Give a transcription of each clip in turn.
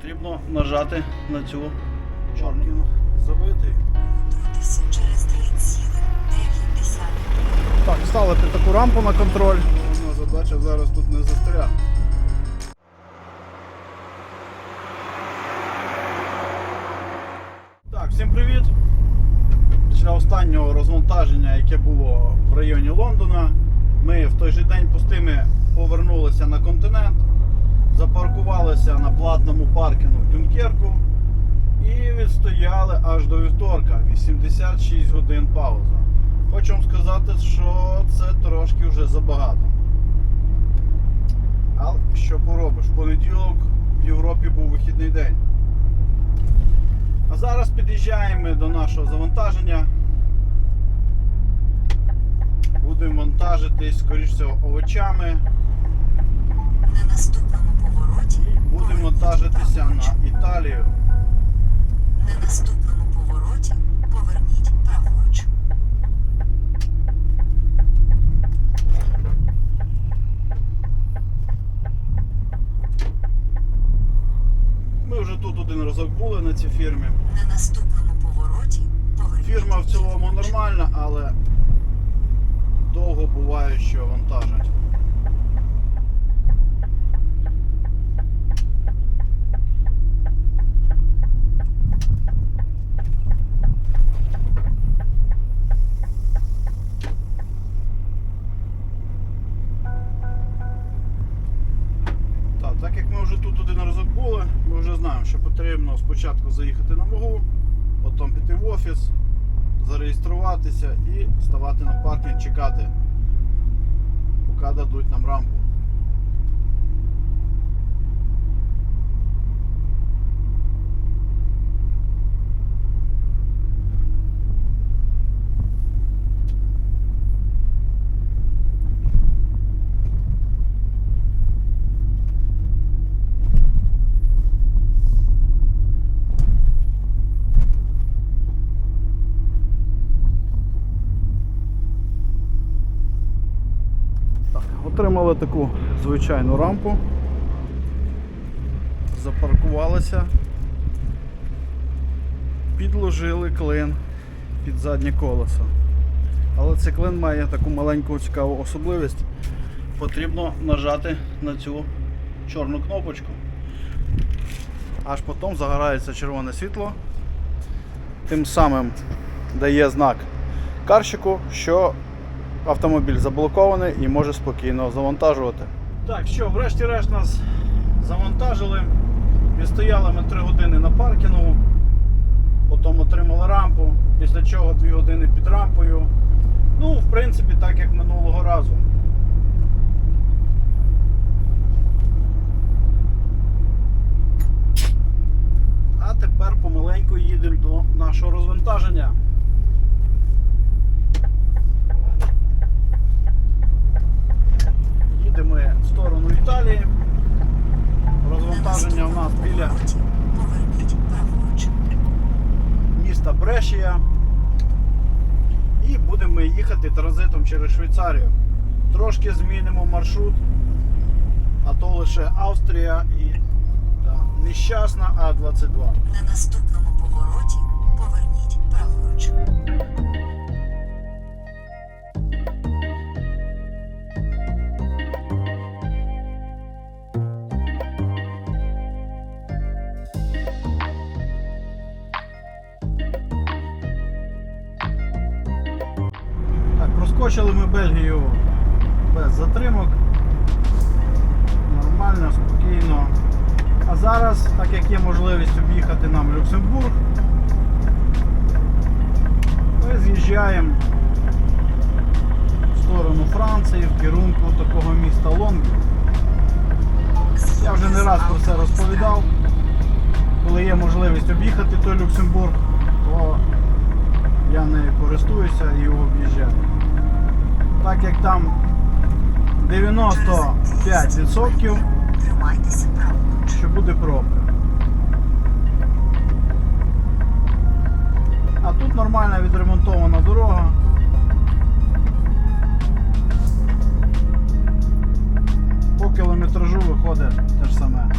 Потрібно нажати на цю чорну. 3,9. Так, ставити таку рампу на контроль. Головна задача зараз тут не застрягти. Так, всім привіт! Після останнього розвантаження, яке було в районі Лондона, ми в той же день пустими повернулися на континент, запаркувалися на платному паркінгу в Дюнкерку і відстояли аж до вівторка. 86 годин пауза. Хочу вам сказати, що це трошки вже забагато. Але що поробиш? В понеділок в Європі був вихідний день. А зараз під'їжджаємо до нашого завантаження. Будемо вантажитись, скоріш всього, овочами. На повороті Будемо поверніть вантажитися на Італію. На наступному повороті поверніть праворуч. Ми вже тут один разок були на цій фірмі. На наступному повороті поверніть Фірма в цілому нормальна, але довго буває, що вантажать. Спочатку заїхати на вагу, потім піти в офіс, зареєструватися і ставати на паркінг, чекати, поки дадуть нам рампу. Отримали таку звичайну рампу. Запаркувалися. Підложили клин під заднє колесо. Але цей клин має таку маленьку цікаву особливість. Потрібно нажати на цю чорну кнопочку. Аж потім загорається червоне світло. Тим самим дає знак карщику, що автомобіль заблокований і може спокійно завантажувати. Так, що, врешті-решт нас завантажили. Відстояли ми 3 години на паркінгу, потім отримали рампу, після чого 2 години під рампою. Ну, в принципі, так як минулого разу. А тепер помаленьку їдемо до нашого розвантаження. Їдемо в сторону Італії. Розвантаження у нас біля Повороті поверніть праворуч. міста Брешія. І будемо їхати транзитом через Швейцарію. Трошки змінимо маршрут, а то лише Австрія і та, нещасна А22. На наступному керунку такого міста Лонг. Я вже не раз про це розповідав. Коли є можливість об'їхати той Люксембург, то я нею користуюся і його об'їжджаю. Так як там 95% що буде пробка. А тут нормальна відремонтована дорога. По кілометражу виходить те ж саме.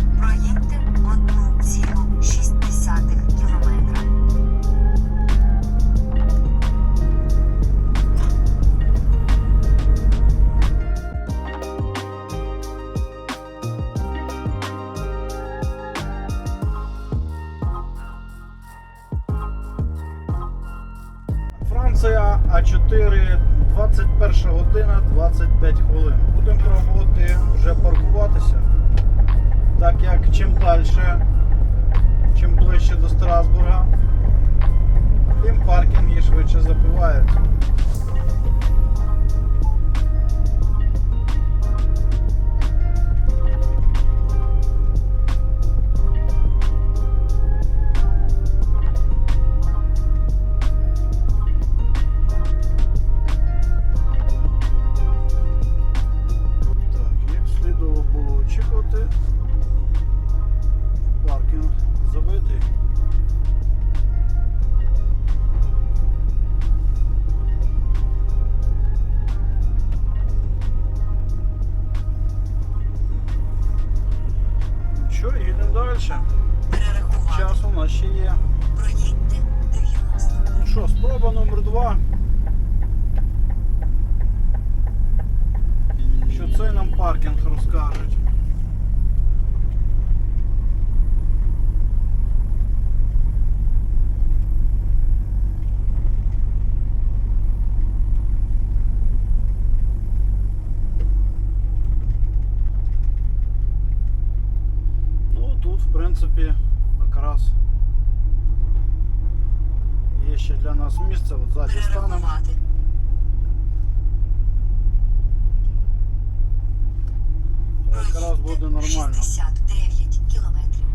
Буде нормально. 69 кілометрів.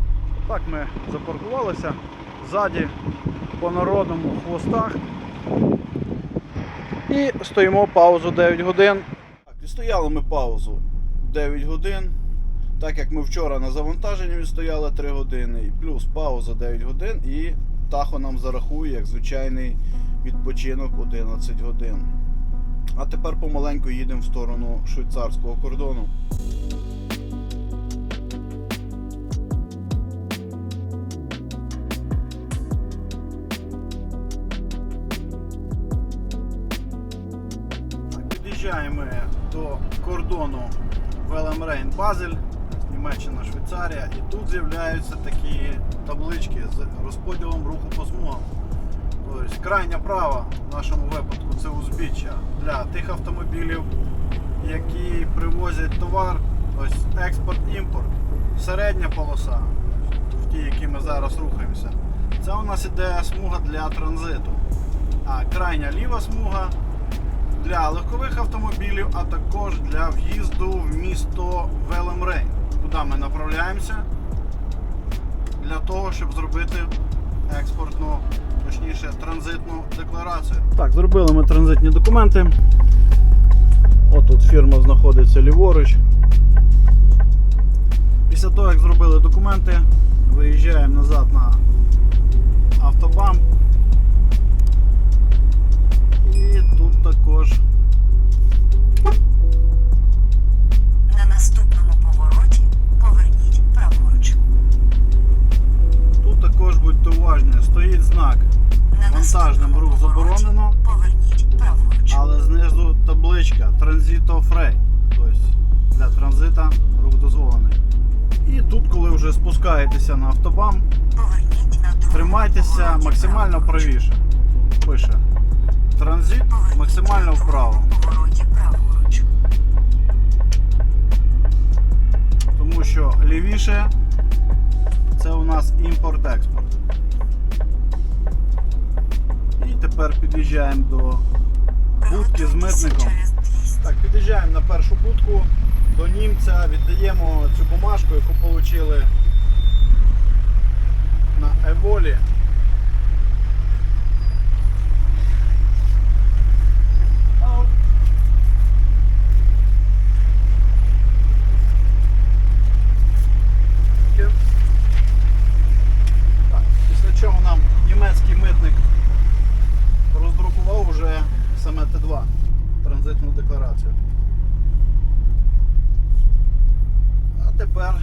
Так ми запаркувалися ззаді по народному в хвостах. І стоїмо паузу 9 годин. Так, відстояли ми паузу 9 годин. Так як ми вчора на завантаженні відстояли 3 години, і плюс пауза 9 годин, і тахо нам зарахує як звичайний відпочинок 11 годин. А тепер помаленьку їдемо в сторону швейцарського кордону. Під'їжджаємо до кордону Велемрейн Базель, Німеччина, Швейцарія, і тут з'являються такі таблички з розподілом руху по смугам. Тобто крайня права в нашому випадку це узбіччя для тих автомобілів, які привозять товар, тобто експорт-імпорт, середня полоса, в тій, які ми зараз рухаємося. Це у нас іде смуга для транзиту. А крайня ліва смуга для легкових автомобілів, а також для в'їзду в місто Велемрейн, куди ми направляємося для того, щоб зробити експортну, точніше, транзитну декларацію. Так, зробили ми транзитні документи. Отут фірма знаходиться ліворуч. Після того, як зробили документи, виїжджаємо назад на автобам. І тут також На наступному повороті поверніть праворуч. Тут також будьте уважні, стоїть знак, На наступному рух заборонено. Поверніть праворуч. але знизу табличка Транзито Фрей. Тобто для транзита рух дозволений. І тут, коли вже спускаєтеся на автобам, Поверніть на тримайтеся максимально правіше. Тут пише транзит максимально вправо. Тому що лівіше це у нас імпорт-експорт. І тепер під'їжджаємо до будки з митником. Так, під'їжджаємо на першу будку до німця, віддаємо цю бумажку, яку отримали на Еволі. Так, після чого нам німецький митник роздрукував уже саме Т2 транзитну декларацію. А тепер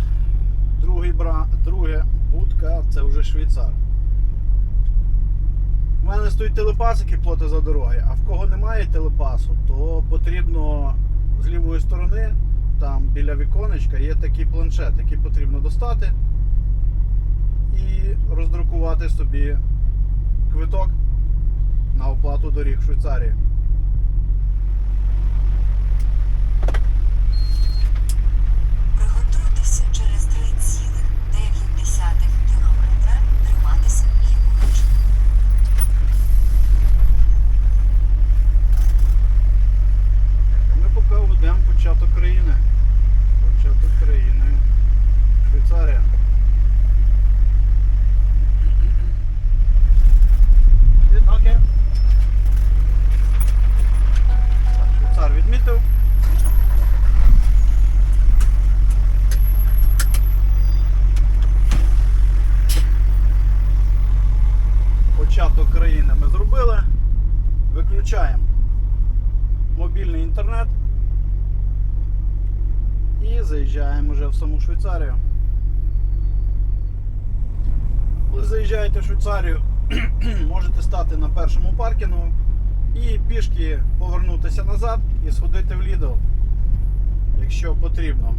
другий бра... друге будка це вже швейцар. У мене стоїть телепас, плоти за дороги, а в кого немає телепасу, то потрібно з лівої сторони, там біля віконечка, є такий планшет, який потрібно достати і роздрукувати собі квиток на оплату доріг в Швейцарії. Поки ведемо початок країни. Початок країни. Швейцарія. Окей. Так, Швейцар відмітив. Початок країни ми зробили. Виключаємо мобільний інтернет і заїжджаємо вже в саму Швейцарію. Коли заїжджаєте в Швейцарію, можете стати на першому паркінгу і пішки повернутися назад і сходити в Lidl, якщо потрібно.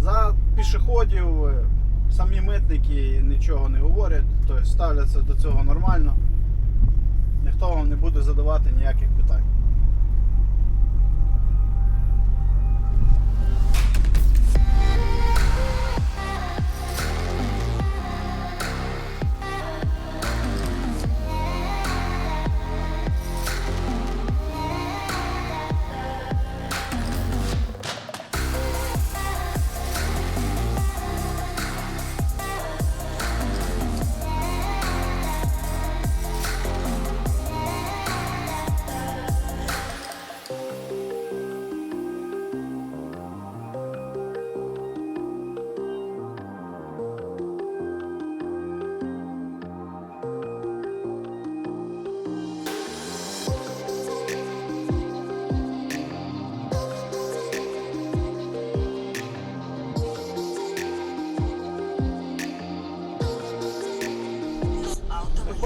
За пішоходів е, самі митники нічого не говорять, тобто ставляться до цього нормально. Ніхто вам не буде задавати ніяких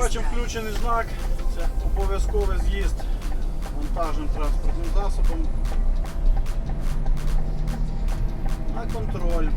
бачимо, включений знак. Це обов'язковий з'їзд вантажним транспортним засобом. На контроль.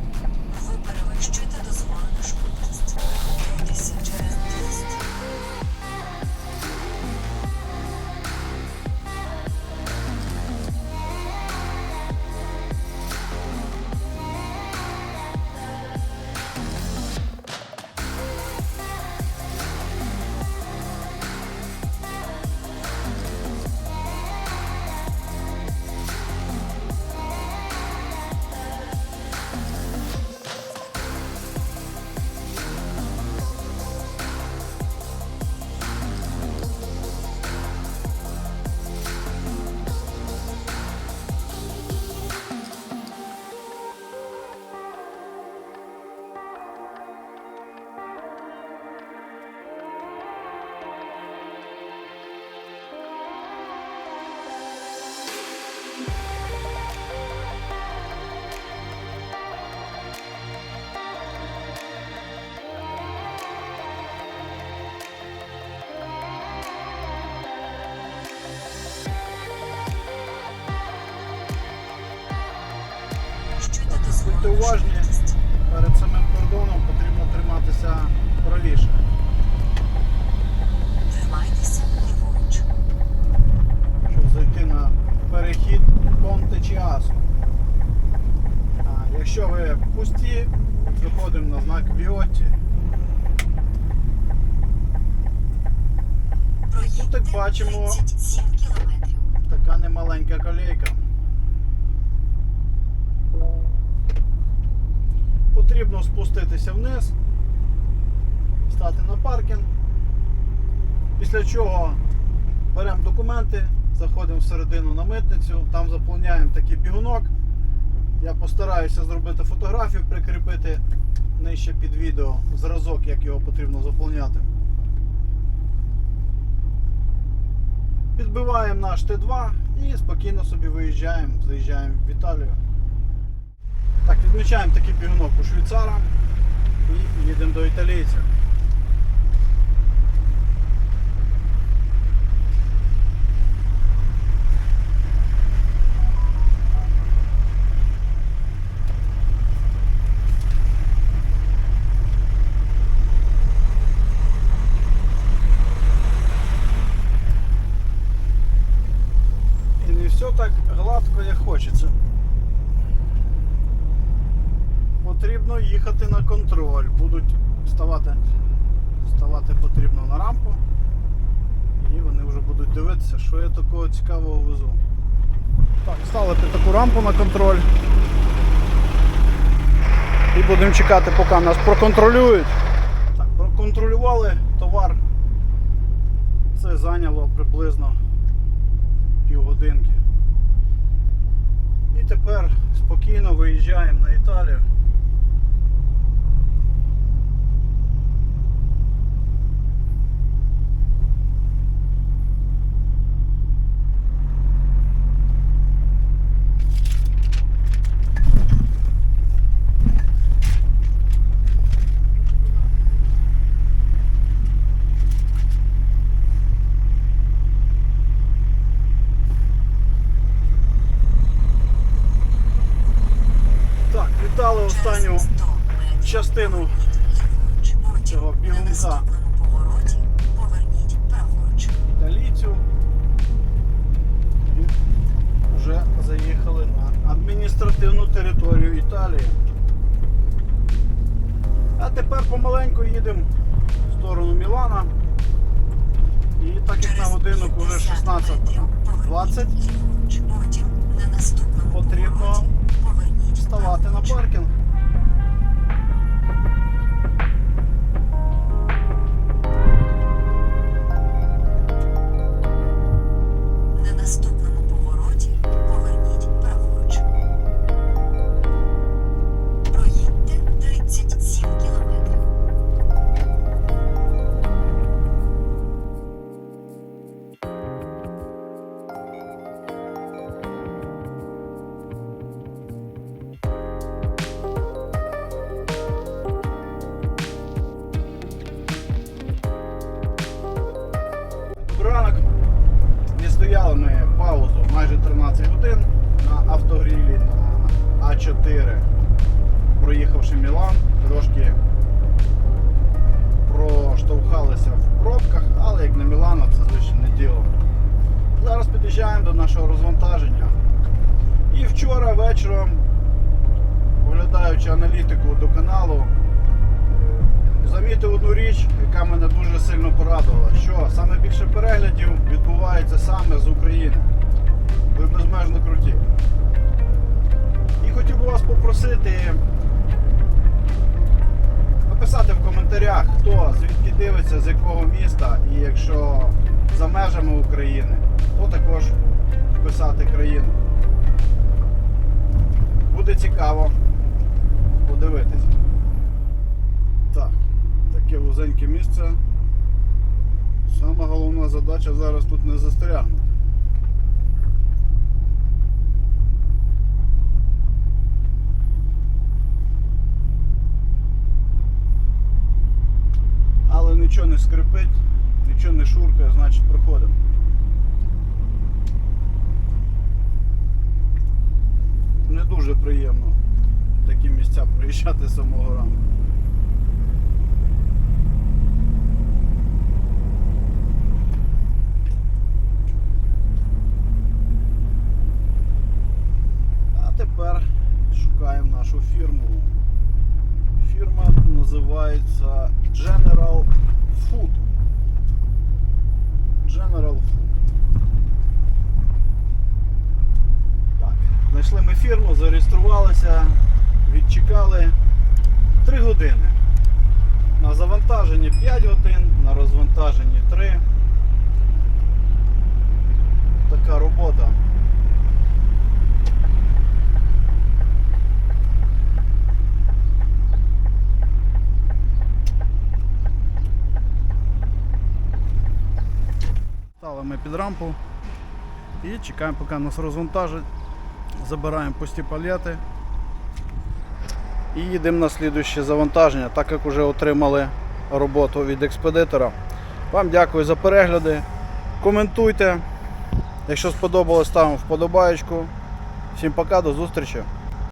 Будьте уважні. Перед самим кордоном потрібно триматися правіше. Тримайтеся ліворуч. щоб зайти на перехід Понте. А якщо ви пусті, заходимо на знак Віотті. Проїдьте так бачимо. 37. Така немаленька колейка. Потрібно спуститися вниз, стати на паркінг. Після чого беремо документи, заходимо всередину на митницю, там заповняємо такий бігунок. Я постараюся зробити фотографію, прикріпити нижче під відео зразок, як його потрібно заповняти. Підбиваємо наш Т2 і спокійно собі виїжджаємо, заїжджаємо в Італію. Так, відмічаємо такий бігунок у швейцара і їдемо до італійця. контроль. Будуть ставати, ставати потрібно на рампу. І вони вже будуть дивитися, що я такого цікавого везу. Так, ставити таку рампу на контроль. І будемо чекати, поки нас проконтролюють. Так, проконтролювали товар. Це зайняло приблизно півгодинки. І тепер спокійно виїжджаємо на Італію. Так, вітали останню частину цього бігунка. італійцю. І вже заїхали на адміністративну територію Італії. А тепер помаленьку їдемо в сторону Мілана. І так як на годинок уже 16.20, Потім на наступному Потрібно вставати на паркінг. Нашого розвантаження. І вчора вечором, оглядаючи аналітику до каналу, замітив одну річ, яка мене дуже сильно порадувала, що саме більше переглядів відбувається саме з України. Ви безмежно круті. І хотів би вас попросити написати в коментарях, хто звідки дивиться, з якого міста, і якщо за межами України, то також вписати країну. Буде цікаво подивитись. Так, таке вузеньке місце. Сама головна задача зараз тут не застрягнути. Але нічого не скрипить, нічого не шуркає, значить проходимо. Не дуже приємно такі місця приїжджати з самого ранку. А тепер шукаємо нашу фірму. Фірма називається General Food. General Food. Так, знайшли ми фірму, зареєструвалися, відчекали 3 години. На завантаженні 5 годин, на розвантаженні 3. Така робота. Стали ми під рампу і чекаємо, поки нас розвантажать. Забираємо пусті палети і їдемо на слідуще завантаження, так як вже отримали роботу від експедитора. Вам дякую за перегляди. Коментуйте. Якщо сподобалось, ставимо вподобаєчку. Всім пока, до зустрічі.